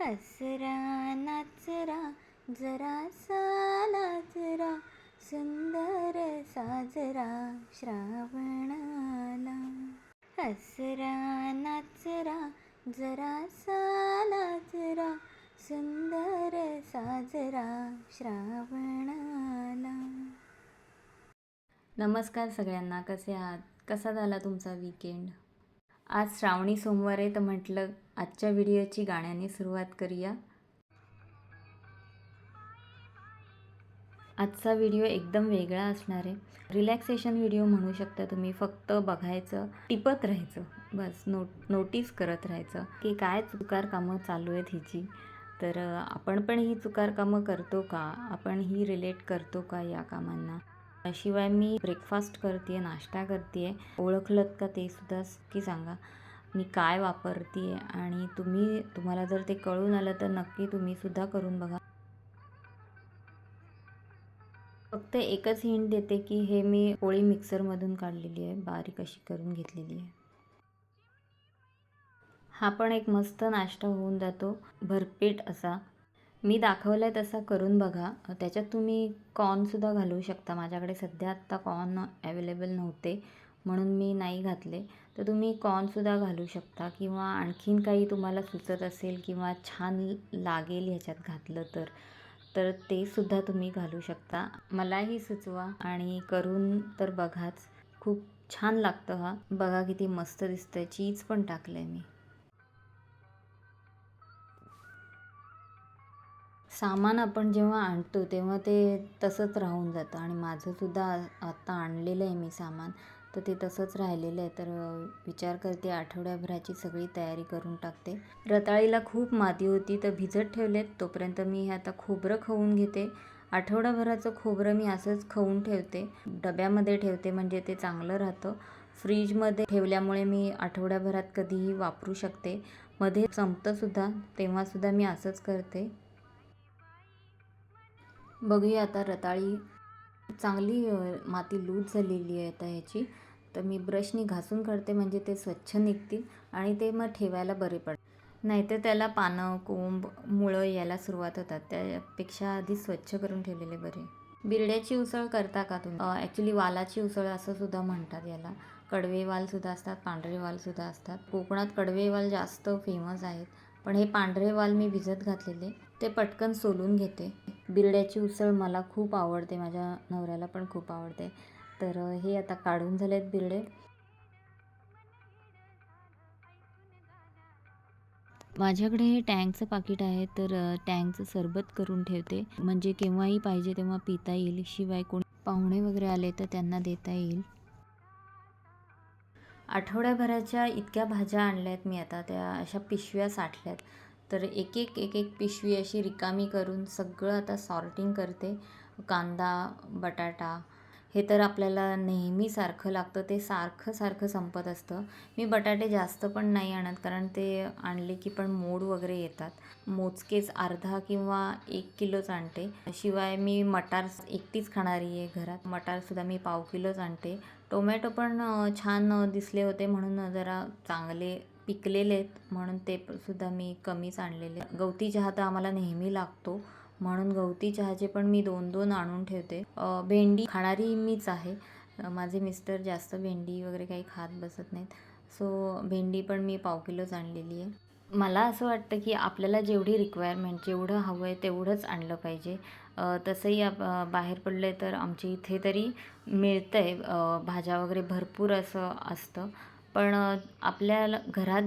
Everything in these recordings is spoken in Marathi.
हसरा नाचरा जरा साला जरा सुंदर साजरा श्रावणाला. हसरा नाचरा जरा साला जरा सुंदर साजरा श्रावणाला. नमस्कार सगळ्यांना कसे आहात? कसा झाला तुमचा वीकेंड आज श्रावणी सोमवार आहे तर म्हटलं आजच्या व्हिडिओची गाण्याने सुरुवात करूया. आजचा व्हिडिओ एकदम वेगळा असणार आहे. रिलॅक्सेशन व्हिडिओ म्हणू शकता तुम्ही फक्त बघायचं टिपत राहायचं बस नोट नोटीस करत राहायचं की काय चुकार कामं चालू आहेत हिची. तर आपण पण ही चुकार कामं करतो का? आपण ही रिलेट करतो का या कामांना? शिवाय मी ब्रेकफास्ट करते नाश्ता करते ओळखलत का ते सुद्धा की सांगा. मी काय वापरते आणि तुम्ही तुम्हाला जर ते कळून आलं तर नक्की तुम्ही सुद्धा करून बघा. फक्त एकच हिंट देते की हे मी पोळी मिक्सरमधून काढलेली आहे. बारीक अशी करून घेतलेली आहे. हा पण एक मस्त नाश्ता होऊन जातो. भरपेट असा. मी दाखवलं आहे तसा करून बघा. त्याच्यात तुम्ही कॉर्नसुद्धा घालू शकता. माझ्याकडे सध्या आत्ता कॉर्न अवेलेबल नव्हते म्हणून मी नाही घातले. तर तुम्ही कॉर्नसुद्धा घालू शकता किंवा आणखीन काही तुम्हाला सुचत असेल किंवा छान लागेल ह्याच्यात घातलं तर तर ते सुद्धा तुम्ही घालू शकता. मलाही सुचवा आणि करून तर बघाच. खूप छान लागतं हा. बघा किती मस्त दिसतंय. चीज पण टाकलं आहे मी. सामान आपण जेव्हा आणतो तेव्हा ते तसंच राहून जातं. आणि माझंसुद्धा आत्ता आणलेलं आहे मी सामान तर ते तसंच राहिलेलं आहे. तर विचार करते आठवड्याभराची सगळी तयारी करून टाकते. रताळीला खूप माती होती तर भिजत ठेवलेत. तोपर्यंत मी हे आता खोबरं खवून घेते. आठवडाभराचं खोबरं मी असंच खवून ठेवते. डब्यामध्ये ठेवते म्हणजे ते चांगलं राहतं. फ्रीजमध्ये ठेवल्यामुळे मी आठवड्याभरात कधीही वापरू शकते. मध्ये संपतंसुद्धा तेव्हासुद्धा मी असंच करते. बघूया आता रताळी चांगली माती लूज झालेली आहे आता ह्याची. तर मी ब्रशनी घासून काढते म्हणजे ते स्वच्छ निघतील आणि ते मग ठेवायला बरे पड. नाहीतर त्याला पानं कोंब मुळं यायला सुरुवात होतात. त्यापेक्षा आधी स्वच्छ करून ठेवलेले बरे. बिरड्याची उसळ करता का तुम्ही? ॲक्च्युली वालाची उसळ असं सुद्धा म्हणतात याला. कडवे वालसुद्धा असतात पांढरे वालसुद्धा असतात. कोकणात कडवे वाल जास्त फेमस आहेत. पण हे पांढरे वाल मी भिजत घातलेले. ते पटकन सोलून घेते. बिरड्याची उसळ मला खूप आवडते माझ्या नवऱ्याला पण खूप आवडते. तर हे आता काढून झालेत बिरडे. माझ्याकडे हे टँकचं पाकिट आहे तर टँकचं सरबत करून ठेवते. म्हणजे केव्हाही पाहिजे तेव्हा पिता येईल शिवाय कोणी पाहुणे वगैरे आले तर त्यांना देता येईल. आठवड्याभराच्या इतक्या भाज्या आणल्या आहेत मी आता त्या अशा पिशव्या साठल्यात. तर एक एक एक एक पिशवी अशी रिकामी करून सगळं आता सॉर्टिंग करते. कांदा बटाटा हे तर आपल्याला नेहमी सारखं लागतं. ते सारखं सारखं संपत असतं. मी बटाटे जास्त पण नाही आणत कारण ते आणले की पण मोड वगैरे येतात. मोजकेच अर्धा किंवा एक किलोच आणते. शिवाय मी मटार एकटीच खाणारी आहे घरात. मटारसुद्धा मी पाव किलोच आणते. टोमॅटो पण छान दिसले होते म्हणून जरा चांगले पिकलेले आहेत म्हणून ते सुद्धा मी कमीच आणलेले गवती चहा तर आम्हाला नेहमी लागतो म्हणून गवती चहाचे पण मी दोन दोन आणून ठेवते. भेंडी खाणारी मीच आहे. माझे मिस्टर जास्त भेंडी वगैरे काही खात बसत नाहीत. सो भेंडी पण मी पाव किलोच आणलेली आहे. मला असं वाटतं की आपल्याला जेवढी रिक्वायरमेंट जेवढं हवं आहे तेवढंच आणलं पाहिजे. तसंही आप बाहेर पडले तर आमच्या इथे तरी मिळतं आहे भाज्या वगैरे भरपूर असं असतं. पण आपल्याला घरात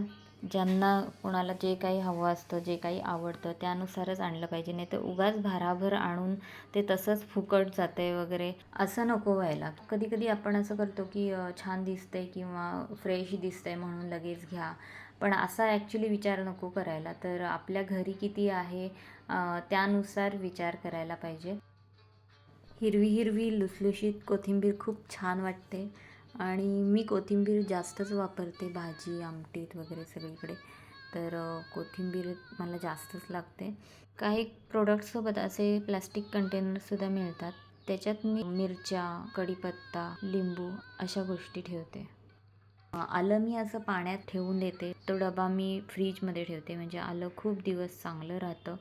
ज्यांना कोणाला जे काही हवं असतं जे काही आवडतं त्यानुसारच आणलं पाहिजे. नाही तर उगाच भाराभर आणून ते तसंच फुकट जाते वगैरे. असं नको व्हायला. कधी कधी आपण असं करतो की छान दिसतंय किंवा फ्रेश दिसतंय म्हणून लगेच घ्या. पण असा ॲक्च्युली विचार नको करायला. तर आपल्या घरी किती आहे त्यानुसार विचार करायला पाहिजे. हिरवी हिरवी लुसलुशीत कोथिंबीर खूप छान वाटते. आणि मी कोथिंबीर जास्तच वापरते भाजी आमटीत वगैरे सगळीकडे. तर कोथिंबीर मला जास्तच लागते. काही प्रोडक्टसोबत असे प्लास्टिक कंटेनरसुद्धा मिळतात. त्याच्यात मी मिरच्या कढीपत्ता लिंबू अशा गोष्टी ठेवते. आलं मी असं पाण्यात ठेवून देते. तो डबा मी फ्रीजमध्ये ठेवते. म्हणजे आलं खूप दिवस चांगलं राहतं.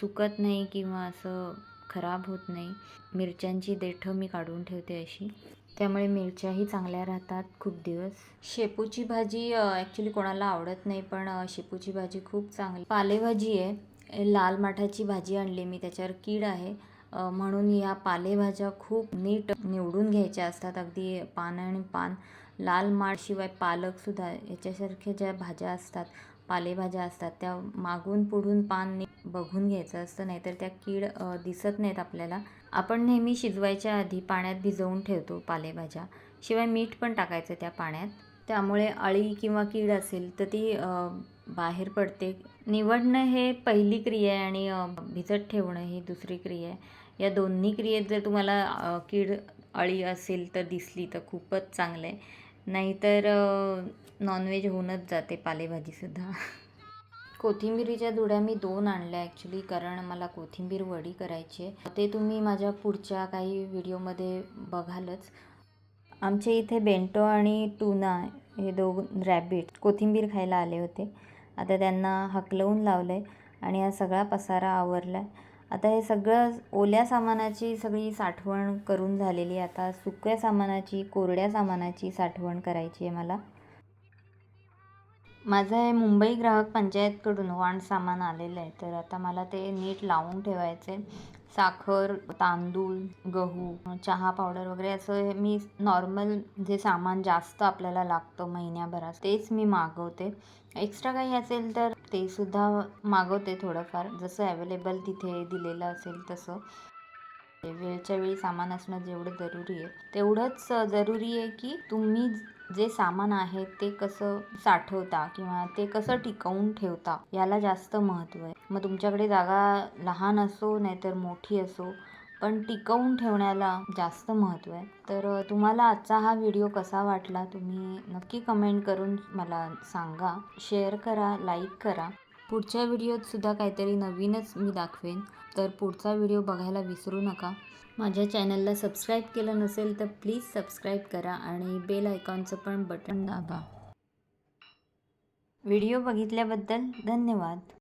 सुकत नाही किंवा असं खराब होत नाही. मिरच्यांची देठं मी काढून ठेवते अशी. त्यामुळे मिरच्याही चांगल्या राहतात खूप दिवस. शेपूची भाजी ॲक्च्युली कोणाला आवडत नाही पण शेपूची भाजी खूप चांगली. पालेभाजी आहे. लाल माठाची भाजी आणली मी त्याच्यावर कीड आहे. म्हणून या पालेभाज्या खूप नीट निवडून घ्यायच्या असतात. अगदी पान आणि पान. लाल माठशिवाय पालकसुद्धा याच्यासारख्या ज्या भाज्या असतात पालेभाज्या असतात त्या मागून पुढून पान बघून घ्यायचं असतं नाहीतर त्या कीड दिसत नाहीत आपल्याला. आपण नेहमी शिजवायच्या आधी पाण्यात भिजवून ठेवतो पालेभाज्या. शिवाय मीठ पण टाकायचं त्या पाण्यात. त्यामुळे अळी किंवा कीड असेल तर ती बाहेर पडते. निवडणं हे पहिली क्रिया आहे आणि भिजत ठेवणं ही दुसरी क्रिया आहे. या दोन्ही क्रियेत जर तुम्हाला कीड अळी असेल तर दिसली तर खूपच चांगलं आहे. नाहीतर नॉनव्हेज होऊनच जाते पालेभाजीसुद्धा कोथिंबिरीच्या जुड्या मी दोन आणल्या ॲक्च्युली कारण मला कोथिंबीर वडी करायची आहे. ते तुम्ही माझ्या पुढच्या काही व्हिडिओमध्ये बघालच. आमच्या इथे बेंटो आणि टुना हे दोन रॅबिट कोथिंबीर खायला आले होते. आता त्यांना हकलवून लावलं आहे आणि हा सगळा पसारा आवरला आहे आता हे सगळं ओल्या सामानाची सगळी साठवण करून झालेली आता सुक्या सामानाची कोरड्या सामानाची साठवण करायची आहे मला. माझं हे मुंबई ग्राहक पंचायतकडून वाण सामान आलेलं आहे. तर आता मला ते नीट लावून ठेवायचे साखर तांदूळ गहू चहा पावडर वगैरे असं हे मी नॉर्मल जे सामान जास्त आपल्याला लागतं महिन्याभरात तेच मी मागवते. एक्स्ट्रा काही असेल तर ते सुद्धा मागवते थोडंफार. जसं अवेलेबल तिथे दिलेलं असेल तसं. वेळच्या वेळी सामान असणं जेवढं जरुरी आहे. तेवढंच जरुरी आहे की तुम्ही जे सामान आहे ते कसं साठवता किंवा ते कसं टिकवून ठेवता याला जास्त महत्त्व आहे. मग तुमच्याकडे जागा लहान असो नाहीतर मोठी असो पण टिकवून ठेवण्याला जास्त महत्त्व आहे. तर तुम्हाला आजचा हा व्हिडिओ कसा वाटला तुम्ही नक्की कमेंट करून मला सांगा. शेअर करा लाईक करा. पुढच्या व्हिडिओत सुद्धा काहीतरी नवीनच मी दाखवेन. तर पुढचा व्हिडिओ बघायला विसरू नका. माझ्या चॅनलला सबस्क्राईब केलं नसेल तर प्लीज सबस्क्राईब करा आणि बेल आयकॉनचं पण बटन दाबा. व्हिडिओ बघितल्याबद्दल धन्यवाद.